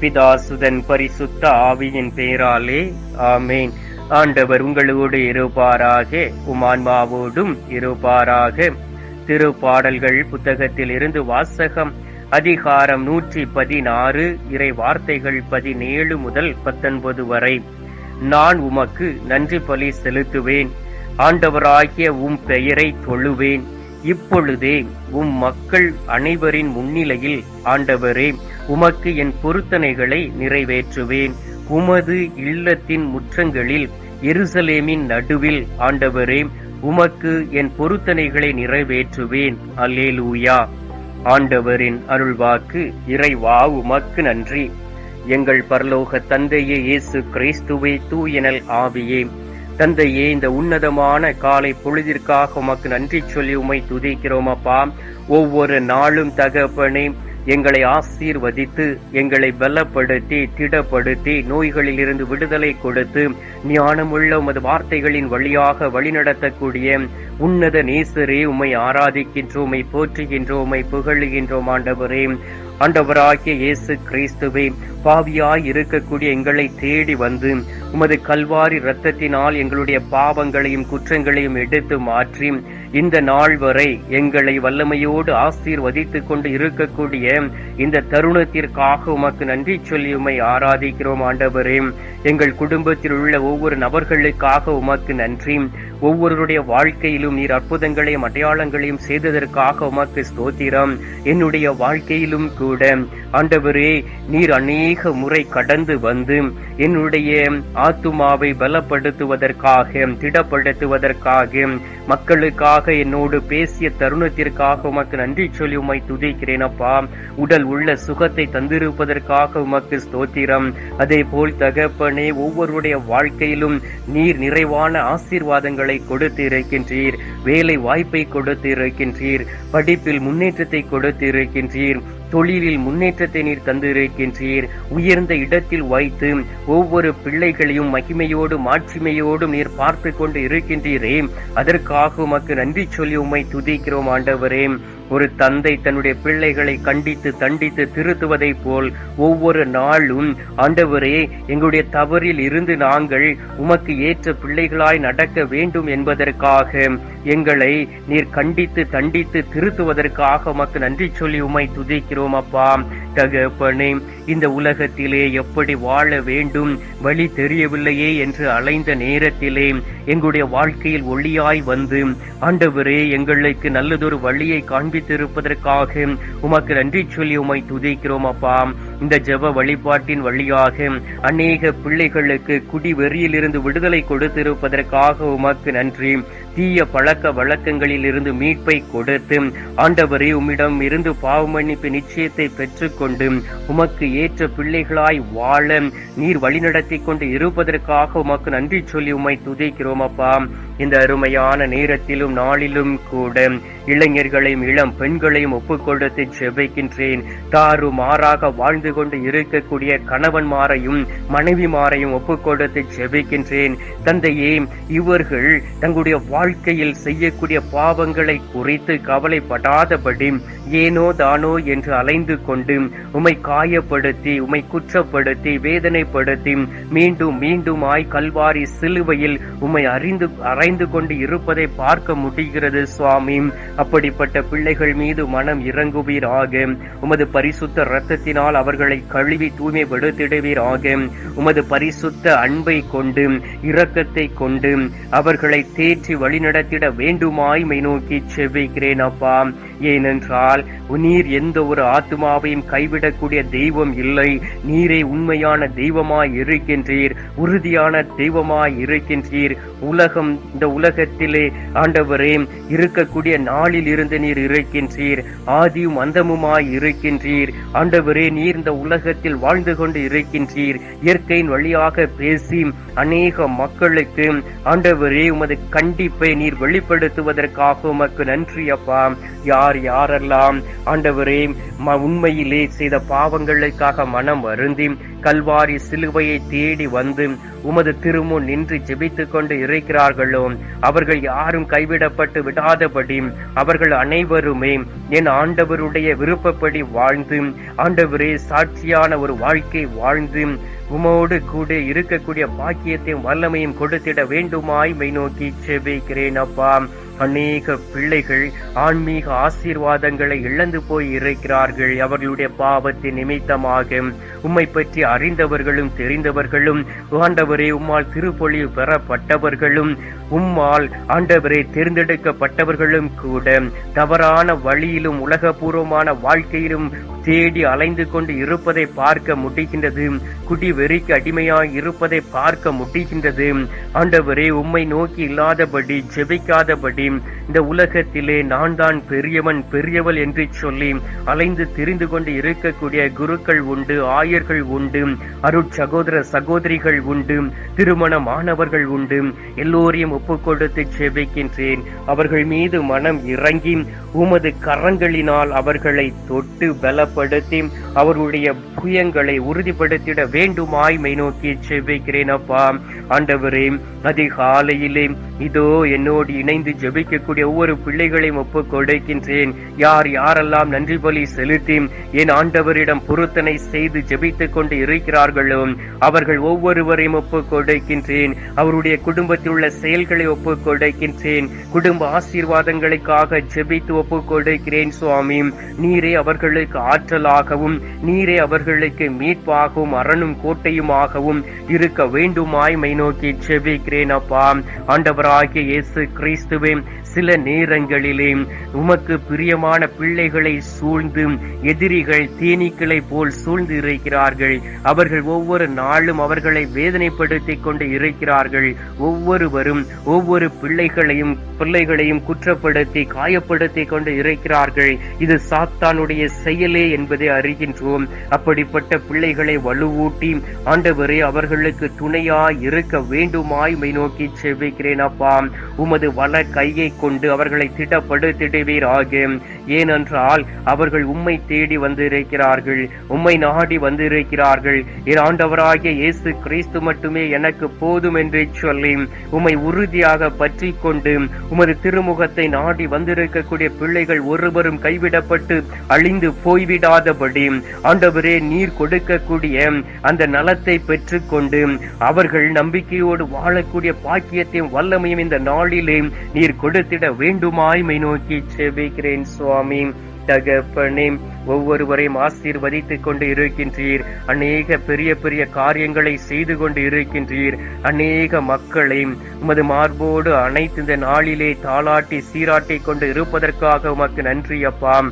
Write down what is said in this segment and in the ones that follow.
பிதாசுதன் பரிசுத்த ஆவியின் பெயராலே ஆமேன். ஆண்டவர் உங்களோடு இருப்பாராக உமான்மாவோடும் இருப்பாராக. திருப்பாடல்கள் புத்தகத்தில் இருந்து வாசகம் அதிகாரம் நூற்றி பதினாறு இறை வார்த்தைகள் பதினேழு முதல் பத்தொன்பது வரை. நான் உமக்கு நன்றி பலி செலுத்துவேன். ஆண்டவராகிய உம் பெயரை தொழுவேன். இப்பொழுதே உம் மக்கள் அனைவரின் முன்னிலையில் ஆண்டவரே உமக்கு என் பொருத்தனைகளை நிறைவேற்றுவேன். உமது இல்லத்தின் முற்றங்களில் எருசலேமின் நடுவில் ஆண்டவரே உமக்கு என் பொருத்தனைகளை நிறைவேற்றுவேன். அல்லேலூயா. ஆண்டவரின் அருள்வாக்கு இறைவா உமக்கு நன்றி. எங்கள் பரலோக தந்தையே இயேசு கிறிஸ்துவே தூயனல் ஆவியே. தந்தையே இந்த உன்னதமான காலை பொழுதிற்காக உமக்கு நன்றி சொல்லி உமை துதிக்கிறோம் அப்பா. ஒவ்வொரு நாளும் தகப்பனே எங்களை ஆசீர்வதித்து எங்களை பலப்படுத்தி திடப்படுத்தி நோய்களில் இருந்து விடுதலை கொடுத்து ஞானமுள்ள உமது வார்த்தைகளின் வழியாக வழிநடத்தக்கூடிய உன்னத நேசரே உம்மை ஆராதிக்கின்றோம் உம்மை போற்றுகின்றோம் உம்மை புகழுகின்றோம் ஆண்டவரே. ஆண்டவராகிய இயேசு கிறிஸ்துவே பாவியாய் இருக்கக்கூடிய எங்களை தேடி வந்து உமது கல்வாரி இரத்தத்தினால் எங்களுடைய பாவங்களையும் குற்றங்களையும் எடுத்து மாற்றி இந்த நாள் வரை எங்களை வல்லமையோடு ஆசீர்வதித்துக் கொண்டு இருக்கக்கூடிய இந்த தருணத்திற்காக உமக்கு நன்றி சொல்லி உமை ஆராதிக்கிறோம் ஆண்டவரே. எங்கள் குடும்பத்தில் உள்ள ஒவ்வொரு நபர்களுக்காக உமக்கு நன்றி. ஒவ்வொருடைய வாழ்க்கையிலும் நீர் அற்புதங்களையும் அடையாளங்களையும் செய்ததற்காக உமக்கு ஸ்தோத்திரம். என்னுடைய வாழ்க்கையிலும் கூட ஆண்டவரே நீர் அநேக முறை கடந்து வந்து என்னுடைய ஆத்துமாவை பலப்படுத்துவதற்காக திடப்படுத்துவதற்காக மக்களுக்காக என்னோடு பேசிய தருணத்திற்காக உமக்கு நன்றி சொல்லி உமை துதிக்கிறேன் அப்பா. உடல் உள்ள சுகத்தை தந்திருப்பதற்காக உமக்கு ஸ்தோத்திரம். அதே போல் தகப்பனே ஒவ்வொருடைய வாழ்க்கையிலும் நீர் நிறைவான ஆசீர்வாதங்கள் வாய்ப்புகளை கொடுத்து இருக்கின்றீர் வேலை வாய்ப்பை கொடுத்து இருக்கின்றீர் படிப்பில் முன்னேற்றத்தை கொடுத்து இருக்கின்றீர் தொழிலில் முன்னேற்றத்தை நீர் தந்திருக்கின்றீர். உயர்ந்த இடத்தில் வைத்து ஒவ்வொரு பிள்ளைகளையும் மகிமையோடும் மாட்சிமையோடும் நீர் பார்த்து கொண்டு இருக்கின்றீரே. அதற்காக உமக்கு நன்றி சொல்லி உம்மை துதிக்கிறோம் ஆண்டவரே. ஒரு தந்தை தன்னுடைய பிள்ளைகளை கண்டித்து தண்டித்து திருத்துவதை போல் ஒவ்வொரு நாளும் ஆண்டவரே எங்களுடைய தவறில் இருந்து நாங்கள் உமக்கு ஏற்ற பிள்ளைகளாய் நடக்க வேண்டும் என்பதற்காக எங்களை நீர் கண்டித்து தண்டித்து திருத்துவதற்காக உமக்கு நன்றி சொல்லி உமை துதிக்கிறோம் அப்பா. தகப்பனே இந்த உலகத்திலே எப்படி வாழ வேண்டும்? வழி தெரியவில்லையே என்று அலைந்த நேரத்திலே எங்களுடைய வாழ்க்கையில் ஒளியாய் வந்து ஆண்டவரே எங்களுக்கு நல்லதொரு வழியை காண்பி காண்பித்திருப்பதற்காக உமக்கு நன்றி சொல்லி உமை துதிக்கிறோம் அப்பா. இந்த ஜெப வழிபாட்டின் வழியாக அநேக பிள்ளைகளுக்கு குடி வெறியிலிருந்து விடுதலை கொடுத்திருப்பதற்காக உமக்கு நன்றி. தீய பழக்க வழக்கங்களில் இருந்து மீட்பை கொடுத்து ஆண்டவரே உம்மிடம் இருந்து பாவமன்னிப்பு நிச்சயத்தை பெற்றுக்கொண்டு உமக்கு ஏற்ற பிள்ளைகளாய் வாழ நீர் வழிநடத்தி கொண்டு இருப்பதற்காக உமக்கு நன்றி சொல்லி உம்மை துதிக்கிறோம் அப்பா. இந்த அருமையான நேரத்திலும் நாளிலும் கூட இளைஞர்களையும் இளம் பெண்களையும் ஒப்புக்கொடுத்து ஜெபிக்கின்றேன். தாறு மாறாக வாழ்ந்து கொண்டு இருக்கக்கூடிய கணவன்மாரையும் மனைவிமாரையும் ஒப்புக்கொடுத்து ஜெபிக்கின்றேன். தந்தையே இவர்கள் தங்களுடைய வாழ்க்கையில் செய்யக்கூடிய பாவங்களை குறித்து கவலைப்படாதபடி ஏனோ தானோ என்று அலைந்து கொண்டு உமை காயப்படுத்தி உமை குற்றப்படுத்தி வேதனைப்படுத்தி மீண்டும் மீண்டுமாய் கல்வாரி சிலுவையில் உம்மை அறிந்து அறை அறைந்து கொண்டு இருப்பதை பார்க்க முடிகிறது சுவாமி. அப்படிப்பட்ட பிள்ளைகள் மீது மனம் இறங்குவீராக. உமது பரிசுத்த இரத்தத்தினால் அவர்களை கழுவி தூய்மைப்படுத்திடுவீராக. உமது பரிசுத்த அன்பை கொண்டு இரக்கத்தை கொண்டு அவர்களை தேற்றி வழிநடத்திட வேண்டுமாய் மை நோக்கி செவ்விக்கிறேன் அப்பா. ஏனென்றால் நீர் எந்த ஒரு ஆத்மாவையும் கைவிடக்கூடிய தெய்வம் இல்லை. நீரே உண்மையான தெய்வமாய் இருக்கின்றீர் உறுதியான தெய்வமாய் இருக்கின்றீர். உலகம் இந்த உலகத்திலே ஆண்டவரே இருக்கக்கூடிய நாளில் இருந்து நீர் இருக்கின்றீர் ஆதியும் அந்தமுமாய் இருக்கின்றீர். ஆண்டவரே நீர் இந்த உலகத்தில் வாழ்ந்து கொண்டு இருக்கின்றீர். இயற்கையின் வழியாக பேசி அநேக மக்களுக்கு ஆண்டவரே உமது கண்டிப்பை நீர் வெளிப்படுத்துவதற்காக உமக்கு நன்றி அப்பா. யார் யார் யாரெல்லாம் ஆண்டவரே உண்மையிலே செய்த பாவங்களுக்காக மனம் வருந்தி கல்வாரி சிலுவையை தேடி வந்து உமது திருமுன் நின்று ஜெபித்துக் கொண்டு இருக்கிறார்களோ அவர்கள் யாரும் கைவிடப்பட்டு விடாதபடி அவர்கள் அனைவருமே என் ஆண்டவருடைய விருப்பப்படி வாழ்ந்து ஆண்டவரே சாட்சியான ஒரு வாழ்க்கை வாழ்ந்து உமோடு கூட இருக்கக்கூடிய பாக்கியத்தையும் வல்லமையும் கொடுத்திட வேண்டுமாய் மை நோக்கி செபிக்கிறேன் அப்பா. அநேக பிள்ளைகள் ஆன்மீக ஆசீர்வாதங்களை இழந்து போய் இருக்கிறார்கள் அவர்களுடைய பாவத்தின் நிமித்தமாக உம்மை பற்றி அறிந்தவர்களும் தெரிந்தவர்களும் ஆண்டவரே உம்மால் திருப்பொழிவு பெறப்பட்டவர்களும் உம்மால் ஆண்டவரே தேர்ந்தெடுக்கப்பட்டவர்களும் கூட தவறான வழியிலும் உலகபூர்வமான வாழ்க்கையிலும் தேடி அலைந்து கொண்டு இருப்பதை பார்க்க முடிகின்றது குடி வெறிக்கு அடிமையாய் இருப்பதை பார்க்க முடிகின்றது ஆண்டவரே உம்மை நோக்கி இல்லாதபடி ஜெபிக்காதபடி இந்த உலகத்திலே நான் தான் பெரியவன் பெரியவள் என்று சொல்லி அலைந்து திரிந்து கொண்டு இருக்கக்கூடிய குருக்கள் உண்டு ஆயர்கள் உண்டு அருட்சகோதர சகோதரிகள் உண்டு திருமணமானவர்கள் உண்டு. எல்லோரையும் ஒப்புக்கொடுத்து செபிக்கின்றேன் அவர்கள் மீது மனம் இறங்கி உமது கரங்களினால் அவர்களை தொட்டு பலப்படுத்தி அவருடைய புயங்களை உறுதிப்படுத்திட வேண்டுமாய் மை நோக்கி செபிக்கிறேன் அப்பா. ஆண்டவரே அதிகாலையிலே இதோ என்னோடு இணைந்து ஜெபிக்கக்கூடிய ஒவ்வொரு பிள்ளைகளையும் ஒப்பு கொடுக்கின்றேன். யார் யாரெல்லாம் நன்றி பலி செலுத்தி என் ஆண்டவரிடம் பொருத்தனை செய்து ஜெபித்துக் கொண்டு இருக்கிறார்களோ அவர்கள் ஒவ்வொருவரையும் ஒப்பு கொடுக்கின்றேன். அவருடைய குடும்பத்தில் உள்ள செயல்களை ஒப்பு கொடுக்கின்றேன். குடும்ப ஆசீர்வாதங்களுக்காக ஜெபித்து ஒப்பு கொடுக்கிறேன் சுவாமி. நீரே அவர்களுக்கு ஆற்றலாகவும் நீரே அவர்களுக்கு மீட்பாகவும் அரணும் கோட்டையுமாகவும் இருக்க வேண்டுமாய் மை நோக்கி ஜெபிக்கிறேன் அப்பா. ஆண்டவராகிய இயேசு கிறிஸ்துவே this. சில நேரங்களிலே உமக்கு பிரியமான பிள்ளைகளை சூழ்ந்து எதிரிகள் தேனீக்களை போல் சூழ்ந்து இருக்கிறார்கள். அவர்கள் ஒவ்வொரு நாளும் அவர்களை வேதனைப்படுத்தி கொண்டு இருக்கிறார்கள். ஒவ்வொருவரும் ஒவ்வொரு பிள்ளைகளையும் பிள்ளைகளையும் குற்றப்படுத்தி காயப்படுத்தி கொண்டு இருக்கிறார்கள். இது சாத்தானுடைய செயலே என்பதை அறிகின்றோம். அப்படிப்பட்ட பிள்ளைகளை வலுவூட்டி ஆண்டவரே அவர்களுக்கு துணையாய் இருக்க வேண்டுமாய் மை நோக்கி செவிக்கிறேன் அப்பா. உமது வள கையை கொண்டு அவர்களை திடப்படுத்திடுவீராக ஏனென்றால் அவர்கள் உம்மை தேடி வந்திருக்கிறார்கள் உம்மை நாடி வந்திருக்கிறார்கள். என் ஆண்டவராகிய இயேசு கிறிஸ்து மட்டுமே எனக்கு போதும் என்று சொல்லி உம்மை உறுதியாக பற்றி கொண்டு உமது திருமுகத்தை நாடி வந்திருக்கக்கூடிய பிள்ளைகள் ஒருவரும் கைவிடப்பட்டு அழிந்து போய்விடாதபடி ஆண்டவரே நீர் கொடுக்கக்கூடிய அந்த நலத்தை பெற்றுக்கொண்டு அவர்கள் நம்பிக்கையோடு வாழக்கூடிய பாக்கியத்தையும் வல்லமையும் இந்த நாளிலே நீர் கொடுத்திட வேண்டுமாய் மை நோக்கி செபிக்கிறேன் சுவாமி. தகப்பனே ஒவ்வொருவரையும் ஆசீர்வதித்துக் கொண்டு இருக்கின்றீர். அநேக பெரிய பெரிய காரியங்களை செய்து கொண்டு இருக்கின்றீர். அநேக மக்களை உமது மார்போடு அனைத்து இந்த நாளிலே தாளாட்டி சீராட்டி கொண்டு இருப்பதற்காக உமக்கு நன்றி அப்பா.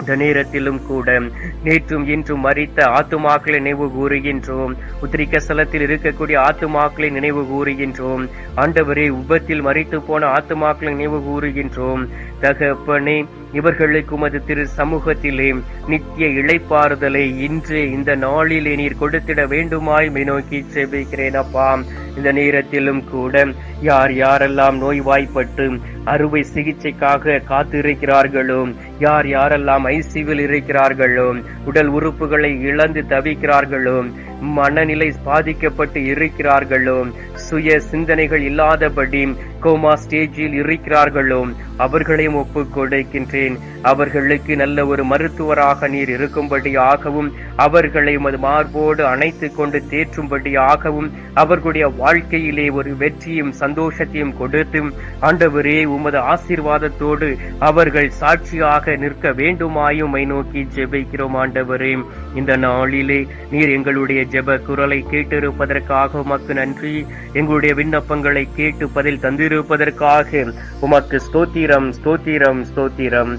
இந்த நேரத்திலும் கூட நேற்றும் இன்றும் மறித்த ஆத்துமாக்களை நினைவு கூறுகின்றோம். உத்திரிக்க ஸ்தலத்தில் இருக்கக்கூடிய ஆத்துமாக்களை நினைவு கூறுகின்றோம். ஆண்டவரே உபத்தில் மறித்து போன ஆத்துமாக்களை நினைவு கூறுகின்றோம். தகப்பனே இவர்களுக்கு உமது திரு சமூகத்திலே நித்திய இளைப்பாறுதலை இன்று இந்த நாளிலே நீர் கொடுத்திட வேண்டுமாய் நோக்கி செபிக்கிறேன் அப்பா. இந்த நேரத்திலும் கூட யார் யாரெல்லாம் நோய்வாய்ப்பட்டு அறுவை சிகிச்சைக்காக காத்திருக்கிறார்களோ யார் யாரெல்லாம் ஐசிவில் இருக்கிறார்களோ உடல் உறுப்புகளை இழந்து தவிக்கிறார்களோ மனநிலை பாதிக்கப்பட்டு இருக்கிறார்களோ? சுய சிந்தனைகள் இல்லாதபடி கோமா ஸ்டேஜில் இருக்கிறார்களோ? அவர்களையும் ஒப்புக் கொடுக்கின்றேன். அவர்களுக்கு நல்ல ஒரு மருத்துவராக நீர் இருக்கும்படியாகவும் அவர்களை உமது மார்போடு அணைத்து கொண்டு தேற்றும்படியாகவும் அவர்களுடைய வாழ்க்கையிலே ஒரு வெற்றியும் சந்தோஷத்தையும் கொடுத்து ஆண்டவரே உமது ஆசீர்வாதத்தோடு அவர்கள் சாட்சியாக நிற்க வேண்டுமாயும் மை நோக்கி ஜெபிக்கிறோம் ஆண்டவரே. இந்த நாளிலே நீர் எங்களுடைய ஜெப குரலை கேட்டிருப்பதற்காக உமக்கு நன்றி. எங்களுடைய விண்ணப்பங்களை கேட்டு பதில் தந்திருப்பதற்காக உமக்கு ஸ்தோத்திரம் ஸ்தோத்திரம் ஸ்தோத்திரம்.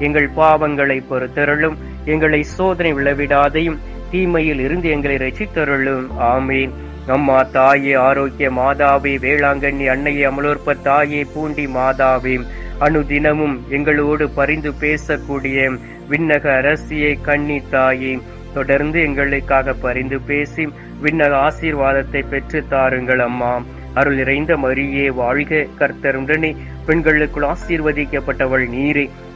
எங்கள் பாவங்களை பொறுத்தருளும் எங்களை சோதனை விளைவிடாதையும் தீமையில் இருந்து எங்களை ரசித்தருளும் ஆமீன். அம்மா தாயே ஆரோக்கிய மாதாவே வேளாங்கண்ணி அன்னையே அமலோற்ப தாயே பூண்டி மாதாவே அனுதினமும் எங்களோடு பரிந்து பேசக்கூடிய விண்ணக அரசியை கண்ணி தாயே தொடர்ந்து எங்களுக்காக பரிந்து பேசி விண்ணக ஆசீர்வாதத்தை பெற்று தாருங்கள் அம்மா. அருள் நிறைந்த மரியே வாழ்க கர்த்தருடனே பெண்களுக்குள் ஆசீர்வதிக்கப்பட்டவள் நீரே.